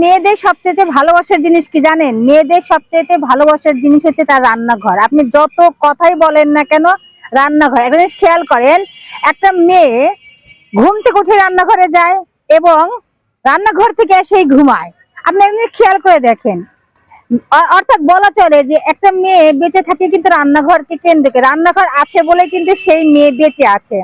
মেয়েদের সবচেয়ে ভালোবাসার জিনিস কি জানেন? মেয়েদের সবচেয়ে ভালোবাসার জিনিস হচ্ছে তার রান্নাঘর। আপনি যত কথাই বলেন না কেন, রান্নাঘর। একটা জিনিস খেয়াল করেন, একটা মেয়ে ঘুম থেকে উঠে রান্নাঘরে যায় এবং রান্নাঘর থেকে এসেই ঘুমায়। আপনি খেয়াল করে দেখেন। অর্থাৎ বলা চলে যে একটা মেয়ে বেঁচে থাকে কিন্তু রান্নাঘরকে কেন্দ্র করে। রান্নাঘর আছে বলে কিন্তু সেই মেয়ে বেঁচে আছে।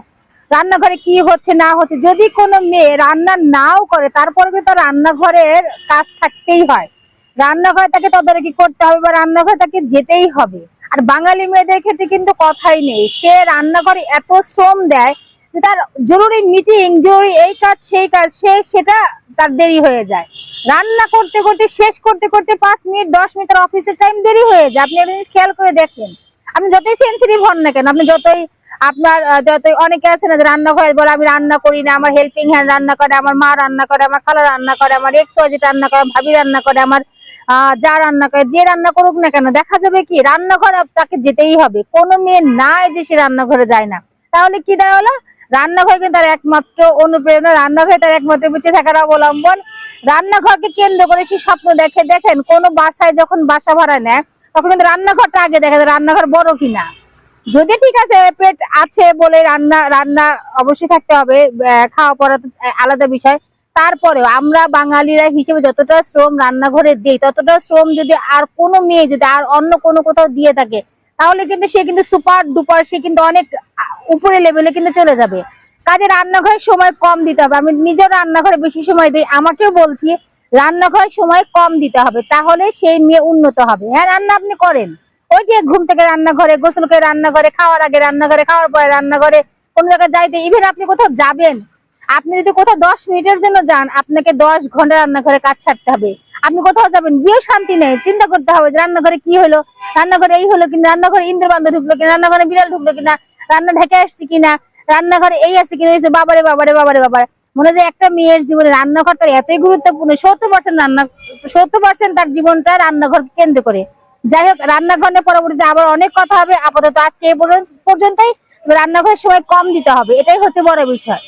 রান্নাঘরে কি হচ্ছে না হচ্ছে, যদি কোনো মেয়ে রান্না নাও করে, তারপরে কিন্তু রান্নাঘরের কাজ থাকতেই হয়। রান্নাঘরে তাকে তদারকি করতে হবে বা রান্নাঘরে তাকে যেতেই হবে। আর বাঙালি মেয়েদের ক্ষেত্রে কিন্তু কথাই নেই। সে রান্নাঘরে এত শ্রম দেয় তার জরুরি মিটিং জরুরি এই কাজ, সেই কাজ, সে সেটা তার দেরি হয়ে যায়। রান্না করতে করতে, শেষ করতে করতে পাঁচ মিনিট, দশ মিনিট অফিসের টাইম দেরি হয়ে যায়। আপনি জিনিস খেয়াল করে দেখেন। আপনি যতই সেন্সিটিভ হন না কেন, আপনি যতই আপনার যতই অনেকে আছে না যে রান্নাঘরে বলে, আমি রান্না করি না, আমার হেল্পিং হ্যান্ড রান্না করে, আমার মা রান্না করে, আমার খালা রান্না করে, আমার এক্স ওয়াইজেট রান্না করে ভাবি রান্না করে, আমার যা রান্না করে, যে রান্না করুক না কেন, দেখা যাবে কি, রান্নাঘর তাকে যেতেই হবে। কোনো মেয়ে নাই যে সে রান্নাঘরে যায় না। তাহলে কি দাঁড়াল? রান্নাঘর কিন্তু তার একমাত্র অনুপ্রেরণা, রান্নাঘরে তার একমাত্র বেঁচে থাকার অবলম্বন। রান্নাঘরকে কেন্দ্র করে সে স্বপ্ন দেখে, দেখেন, কোন বাসায় যখন বাসা ভাড়া নেয়, তখন কিন্তু রান্নাঘরটা আগে দেখা যায় রান্নাঘর বড় কিনা। যদি ঠিক আছে, পেট আছে বলে রান্না রান্না অবশ্যই থাকতে হবে খাওয়া পড়া আলাদা বিষয়। তারপরেও আমরা বাঙালিরা হিসেবে যতটা শ্রম রান্নাঘরে দিই, ততটা শ্রম যদি আর কোনো মেয়ে যদি আর অন্য কোনো কোথাও দিয়ে থাকে, তাহলে কিন্তু সে কিন্তু সুপার ডুপার, সে কিন্তু অনেক উপরে লেভেলে কিন্তু চলে যাবে। কাজে রান্নাঘরে সময় কম দিতে হবে। আমি নিজেও রান্নাঘরে বেশি সময় দিই, আমাকেও বলছি রান্নাঘরে সময় কম দিতে হবে, তাহলে সেই মেয়ে উন্নত হবে। হ্যাঁ রান্না আপনি করেন। ওই যে ঘুম থেকে রান্নাঘরে, গোসল করে রান্নাঘরে, খাওয়ার আগে রান্নাঘরে, খাওয়ার পরে রান্নাঘরে, কোন জায়গায় যাইতে ইভেন আপনি কোথাও যাবেন, আপনি যদি কোথাও দশ মিনিটের জন্য যান, আপনাকে দশ ঘণ্টা রান্নাঘরে কাজ ছাড়তে হবে। আপনি কোথাও যাবেন, গিয়েও শান্তি নেই। চিন্তা করতে হবে যে রান্নাঘরে কি হলো? রান্নাঘরে এই হলো কিনা? রান্নাঘরে ইন্দ্র বান্ধব ঢুকলো কিনা? রান্নাঘরে বিড়াল ঢুকলো কিনা? রান্না ঢেকে আসছি কিনা? রান্নাঘরে এই আছে কিনা? বাবারে বাবারে বাবারে বাবারে। মনে হয় একটা মেয়ের জীবনে রান্নাঘর তার এতই গুরুত্বপূর্ণ, সত্তর পার্সেন্ট রান্না, সত্তর পার্সেন্ট তার জীবনটা রান্নাঘর কেন্দ্র করে। যাই হোক, রান্নাঘর নিয়ে পরবর্তীতে আবার অনেক কথা হবে। আপাতত আজকে এ পর্যন্ত- পর্যন্তই। রান্নাঘরের সময় কম দিতে হবে। এটাই হচ্ছে বড় বিষয়।